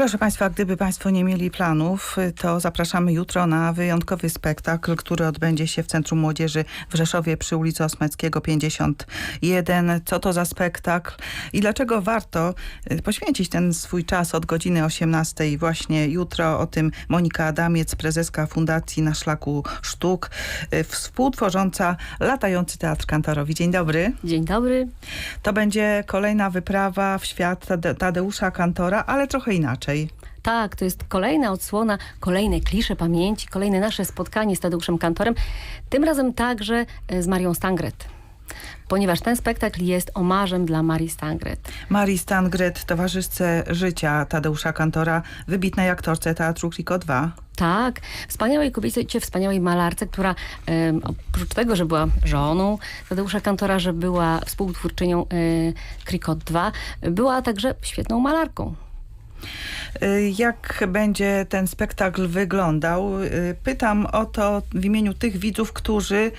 Proszę Państwa, gdyby Państwo nie mieli planów, to zapraszamy jutro na wyjątkowy spektakl, który odbędzie się w Centrum Młodzieży w Rzeszowie przy ulicy Osmeckiego 51. Co to za spektakl i dlaczego warto y, poświęcić ten swój czas od godziny 18 właśnie jutro. O tym Monika Adamiec, prezeska Fundacji Na Szlaku Sztuk, y, współtworząca Latający Teatr Kantorowi. Dzień dobry. Dzień dobry. To będzie kolejna wyprawa w świat Tade- Tadeusza Kantora, ale trochę inaczej. Tak, to jest kolejna odsłona, kolejne klisze pamięci, kolejne nasze spotkanie z Tadeuszem Kantorem. Tym razem także e, z Marią Stangret. Ponieważ ten spektakl jest omarzem dla Marii Stangret. Marii Stangret, towarzyszce życia Tadeusza Kantora, wybitnej aktorce Teatru Kliko 2. Tak, wspaniałej kobiecie, wspaniałej malarce, która em, oprócz tego, że była żoną Tadeusza Kantora, że była współtwórczynią e, Krikot 2, była także świetną malarką. Y, Jak będzie ten spektakl wyglądał? Y, Pytam o to w imieniu tych widzów, którzy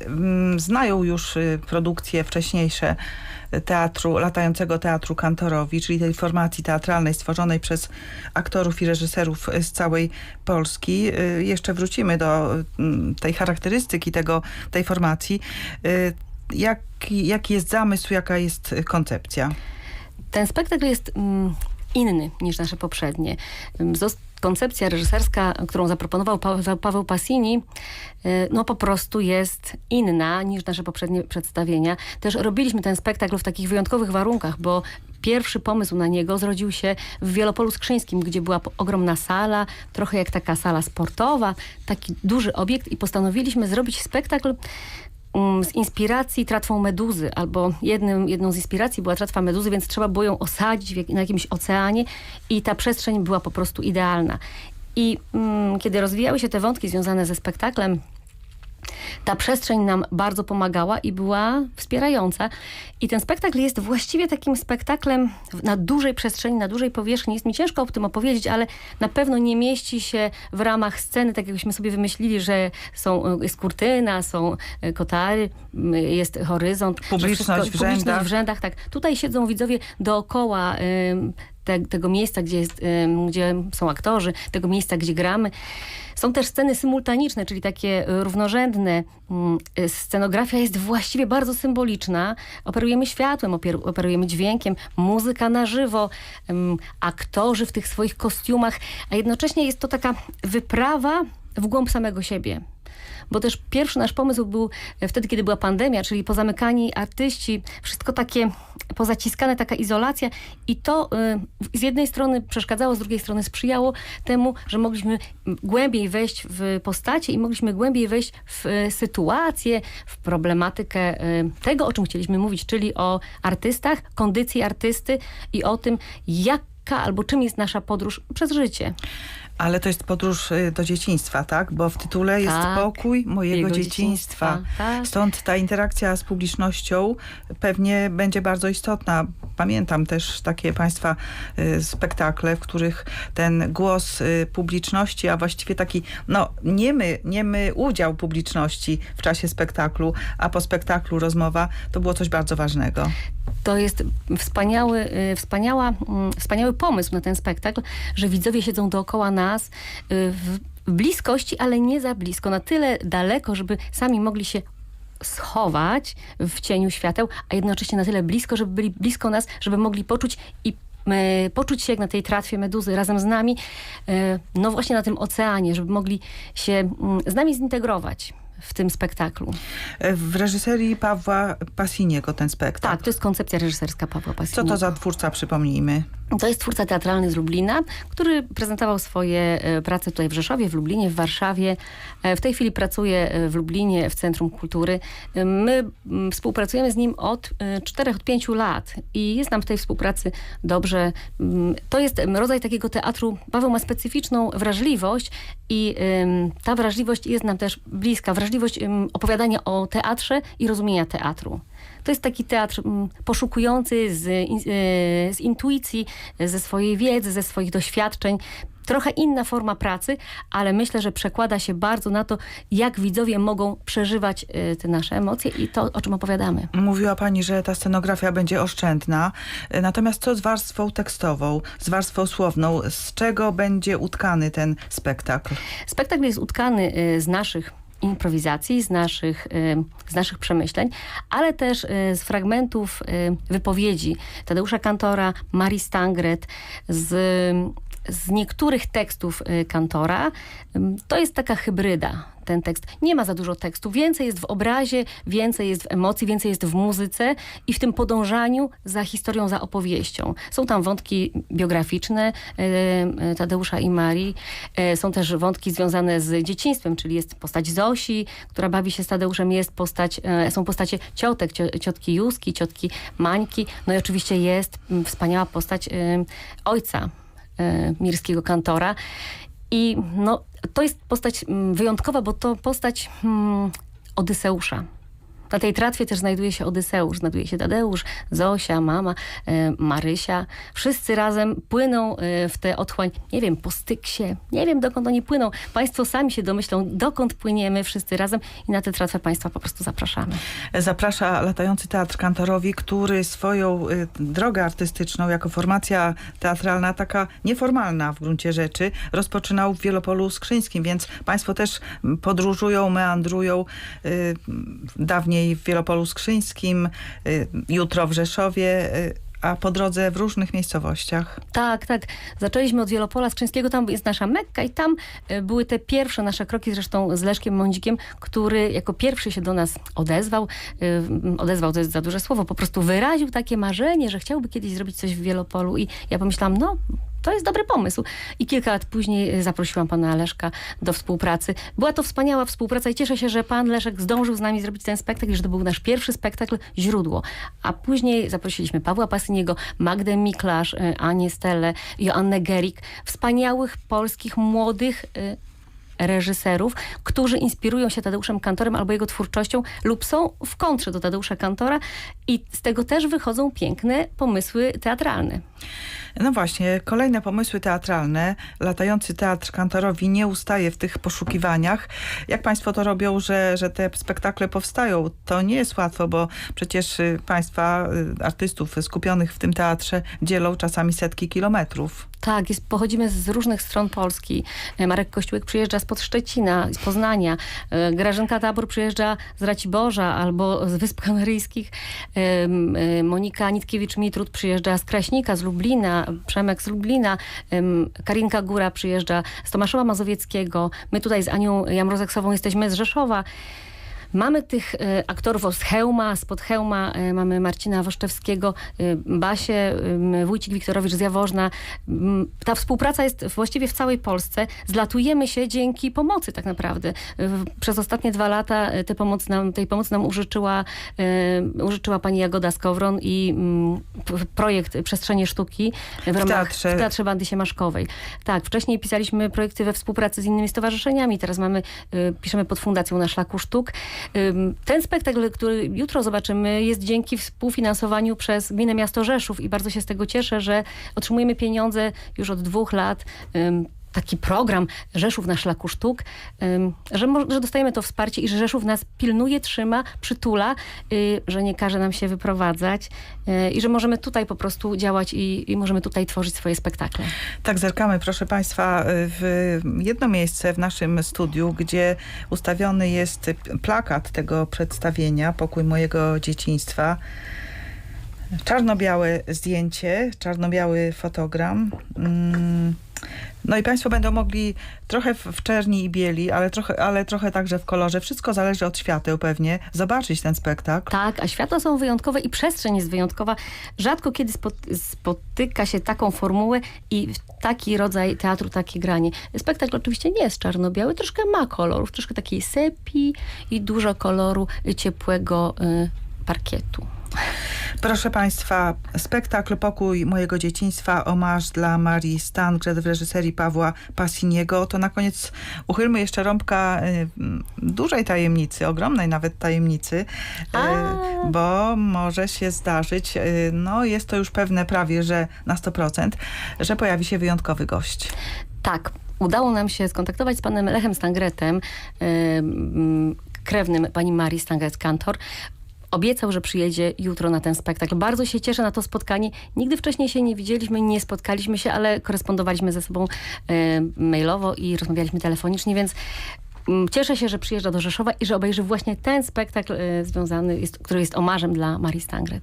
mm, znają już y, produkcje wcześniejsze teatru, latającego teatru Kantorowi, czyli tej formacji teatralnej stworzonej przez aktorów i reżyserów z całej Polski. Y, Jeszcze wrócimy do mm, tej charakterystyki tego, tej formacji. Y, Jaki, jaki jest zamysł, jaka jest koncepcja? Ten spektakl jest mm, inny niż nasze poprzednie. Koncepcja reżyserska, którą zaproponował Pa- Paweł Passini, y, no po prostu jest inna niż nasze poprzednie przedstawienia. Też robiliśmy ten spektakl w takich wyjątkowych warunkach, bo pierwszy pomysł na niego zrodził się w Wielopolu Skrzyńskim, gdzie była ogromna sala, trochę jak taka sala sportowa, taki duży obiekt i postanowiliśmy zrobić spektakl z inspiracji tratwą meduzy, albo jednym, jedną z inspiracji była tratwa meduzy, więc trzeba było ją osadzić na jakimś oceanie i ta przestrzeń była po prostu idealna. I mm, kiedy rozwijały się te wątki związane ze spektaklem, ta przestrzeń nam bardzo pomagała i była wspierająca. I ten spektakl jest właściwie takim spektaklem na dużej przestrzeni, na dużej powierzchni. Jest mi ciężko o tym opowiedzieć, ale na pewno nie mieści się w ramach sceny, tak jakbyśmy sobie wymyślili, że są, y, jest kurtyna, są y, kotary, jest horyzont. Publiczność wszystko- w publiczność rzędach. w rzędach. Tak. Tutaj siedzą widzowie dookoła te, tego miejsca, gdzie, jest, gdzie są aktorzy, tego miejsca, gdzie gramy. Są też sceny symultaniczne, czyli takie y, równorzędne. Mm, y, Scenografia jest właściwie bardzo symboliczna. Operujemy światłem, operujemy dźwiękiem, muzyka na żywo, aktorzy w tych swoich kostiumach, a jednocześnie jest to taka wyprawa w głąb samego siebie. Bo też pierwszy nasz pomysł był e, wtedy, kiedy była pandemia, czyli pozamykani artyści, wszystko takie pozaciskane, taka izolacja i to y, z jednej strony przeszkadzało, z drugiej strony sprzyjało temu, że mogliśmy głębiej wejść w postacie i mogliśmy głębiej wejść w y, sytuację, w problematykę y, tego, o czym chcieliśmy mówić, czyli o artystach, kondycji artysty i o tym, jaka albo czym jest nasza podróż przez życie. Ale to jest podróż y, do dzieciństwa, tak? Bo w tytule jest Tak, pokój mojego jego dzieciństwa. dzieciństwa, tak. Stąd ta interakcja z publicznością pewnie będzie bardzo istotna. Pamiętam też takie państwa y, spektakle, w których ten głos y, publiczności, a właściwie taki no, niemy, niemy udział publiczności w czasie spektaklu, a po spektaklu rozmowa, to było coś bardzo ważnego. To jest wspaniały, wspaniała, mm, wspaniały pomysł na ten spektakl, że widzowie siedzą dookoła nas y, w bliskości, ale nie za blisko, na tyle daleko, żeby sami mogli się schować w cieniu świateł, a jednocześnie na tyle blisko, żeby byli blisko nas, żeby mogli poczuć i e, poczuć się jak na tej tratwie meduzy razem z nami, e, no właśnie na tym oceanie, żeby mogli się z nami zintegrować w tym spektaklu. Y, W reżyserii Pawła Pasiniego ten spektakl. Tak, to jest koncepcja reżyserska Pawła Pasini. Co to za twórca, przypomnijmy? To jest twórca teatralny z Lublina, który prezentował swoje e, prace tutaj w Rzeszowie, w Lublinie, w Warszawie. E, W tej chwili pracuje e, w Lublinie w Centrum Kultury. My mm, współpracujemy z nim od 4-5 lat i jest nam w tej współpracy dobrze. Mm, To jest rodzaj takiego teatru. Paweł ma specyficzną wrażliwość i ta wrażliwość jest nam też bliska. Wrażliwość opowiadania o teatrze i rozumienia teatru. To jest taki teatr mm, poszukujący z, z intuicji, ze swojej wiedzy, ze swoich doświadczeń. Trochę inna forma pracy, ale myślę, że przekłada się bardzo na to, jak widzowie mogą przeżywać e, te nasze emocje i to, o czym opowiadamy. Mówiła pani, że ta scenografia będzie oszczędna. Y, Natomiast co z warstwą tekstową, z warstwą słowną? Z czego będzie utkany ten spektakl? Spektakl jest utkany y, z naszych improwizacji, z naszych, y, z naszych przemyśleń, ale też y, z fragmentów y, wypowiedzi Tadeusza Kantora, Marii Stangret, z, z niektórych tekstów y, Kantora. To jest taka hybryda, ten tekst. Nie ma za dużo tekstu. Więcej jest w obrazie, więcej jest w emocji, więcej jest w muzyce i w tym podążaniu za historią, za opowieścią. Są tam wątki biograficzne e, e, Tadeusza i Marii. Są też wątki związane z dzieciństwem, czyli jest postać Zosi, która bawi się z Tadeuszem, jest postać, są postacie ciotek, cio- ciotki Józki, ciotki Mańki. No i oczywiście jest mm, wspaniała postać ojca mirskiego kantora. I no, to jest postać mm, wyjątkowa, bo to postać mm, Odyseusza. Na tej tratwie też znajduje się Odyseusz, znajduje się Tadeusz, Zosia, mama, e, Marysia. Wszyscy razem płyną e, w tę otchłań, nie wiem, po styksie, nie wiem dokąd oni płyną. Państwo sami się domyślą, dokąd płyniemy wszyscy razem i na tę tratwę Państwa po prostu zapraszamy. Zaprasza latający teatr kantorowi, który swoją y, drogę artystyczną jako formacja teatralna, taka nieformalna w gruncie rzeczy, rozpoczynał w Wielopolu Skrzyńskim, więc państwo też podróżują, meandrują y, dawniej w Wielopolu Skrzyńskim, y, jutro w Rzeszowie, y, a po drodze w różnych miejscowościach. Tak, tak. Zaczęliśmy od Wielopola Skrzyńskiego, tam jest nasza Mekka i tam e, były te pierwsze nasze kroki, zresztą z Leszkiem Mądzikiem, który jako pierwszy się do nas odezwał. E, Odezwał to jest za duże słowo, po prostu wyraził takie marzenie, że chciałby kiedyś zrobić coś w Wielopolu i ja pomyślałam, no to jest dobry pomysł. I kilka lat później e, zaprosiłam pana Leszka do współpracy. Była to wspaniała współpraca i cieszę się, że pan Leszek zdążył z nami zrobić ten spektakl, że to był nasz pierwszy spektakl Źródło. A później zaprosiliśmy Pawła Pasyniego, Magdę Miklasz, e, Anię Stelle, Joannę Gerik, wspaniałych polskich, młodych e, reżyserów, którzy inspirują się Tadeuszem Kantorem albo jego twórczością lub są w kontrze do Tadeusza Kantora i z tego też wychodzą piękne pomysły teatralne. No właśnie, kolejne pomysły teatralne. Latający teatr kantorowi nie ustaje w tych poszukiwaniach. Jak państwo to robią, że, że te spektakle powstają? To nie jest łatwo, bo przecież y, państwa, y, artystów skupionych w tym teatrze dzielą czasami setki kilometrów. Tak, jest, pochodzimy z różnych stron Polski. E, Marek Kościółek przyjeżdża spod Szczecina, z Poznania. E, Grażynka Tabor przyjeżdża z Raciborza albo z Wysp Kanaryjskich. E, Monika Nitkiewicz-Mitrud przyjeżdża z Kraśnika, z Lublina. Przemek z Lublina. Karinka Góra przyjeżdża z Tomaszowa Mazowieckiego. My tutaj z Anią Jamrozeksową jesteśmy z Rzeszowa. Mamy tych e, aktorów z Chełma, spod Chełma e, mamy Marcina Woszczewskiego, e, Basię, e, Wójcik Wiktorowicz z Jaworzna. Ta współpraca jest właściwie w całej Polsce. Zlatujemy się dzięki pomocy tak naprawdę. Przez ostatnie dwa lata te pomoc nam, tej pomocy nam użyczyła, użyczyła pani Jagoda Skowron i projekt Przestrzenie Sztuki w, ramach teatrze. w Teatrze Bandy Siemaszkowej. Tak, wcześniej pisaliśmy projekty we współpracy z innymi stowarzyszeniami, teraz mamy, piszemy pod Fundacją na Szlaku Sztuk. Ten spektakl, który jutro zobaczymy, jest dzięki współfinansowaniu przez Gminę Miasto Rzeszów i bardzo się z tego cieszę, że otrzymujemy pieniądze już od dwóch lat. Taki program Rzeszów na szlaku sztuk, że, że dostajemy to wsparcie i że Rzeszów nas pilnuje, trzyma, przytula, y, że nie każe nam się wyprowadzać y, i że możemy tutaj po prostu działać i, i możemy tutaj tworzyć swoje spektakle. Tak, zerkamy, proszę Państwa, w jedno miejsce w naszym studiu, gdzie ustawiony jest plakat tego przedstawienia, Pokój mojego dzieciństwa. Czarno-białe zdjęcie, czarno-biały fotogram. Mm, No i Państwo będą mogli trochę w czerni i bieli, ale trochę, ale trochę także w kolorze. Wszystko zależy od świateł pewnie. Zobaczyć ten spektakl. Tak, a światła są wyjątkowe i przestrzeń jest wyjątkowa. Rzadko kiedy spot- spotyka się taką formułę i taki rodzaj teatru, takie granie. Spektakl oczywiście nie jest czarno-biały, troszkę ma kolorów, troszkę takiej sepi i dużo koloru ciepłego y, parkietu. Proszę Państwa, spektakl Pokój mojego dzieciństwa, omarz dla Marii Stangret w reżyserii Pawła Passiniego. To na koniec uchylmy jeszcze rąbka y, dużej tajemnicy, ogromnej nawet tajemnicy, y, A. bo może się zdarzyć, y, no jest to już pewne prawie, że na 100%, że pojawi się wyjątkowy gość. Tak, udało nam się skontaktować z panem Lechem Stangretem, em, krewnym pani Marii Stangret-Kantor. Obiecał, że przyjedzie jutro na ten spektakl. Bardzo się cieszę na to spotkanie. Nigdy wcześniej się nie widzieliśmy, nie spotkaliśmy się, ale korespondowaliśmy ze sobą e, mailowo i rozmawialiśmy telefonicznie, więc cieszę się, że przyjeżdża do Rzeszowa i że obejrzy właśnie ten spektakl e, związany, jest, który jest omarzem dla Marii Stangret.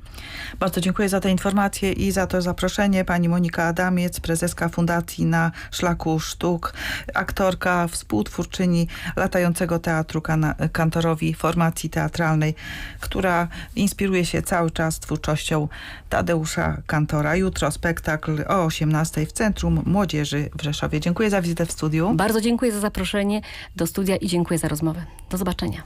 Bardzo dziękuję za te informacje i za to zaproszenie. Pani Monika Adamiec, prezeska Fundacji na Szlaku Sztuk, aktorka, współtwórczyni latającego teatru kana- kantorowi formacji teatralnej, która inspiruje się cały czas twórczością Tadeusza Kantora. Jutro spektakl o 18 w Centrum Młodzieży w Rzeszowie. Dziękuję za wizytę w studiu. Bardzo dziękuję za zaproszenie do studia i dziękuję za rozmowę. Do zobaczenia.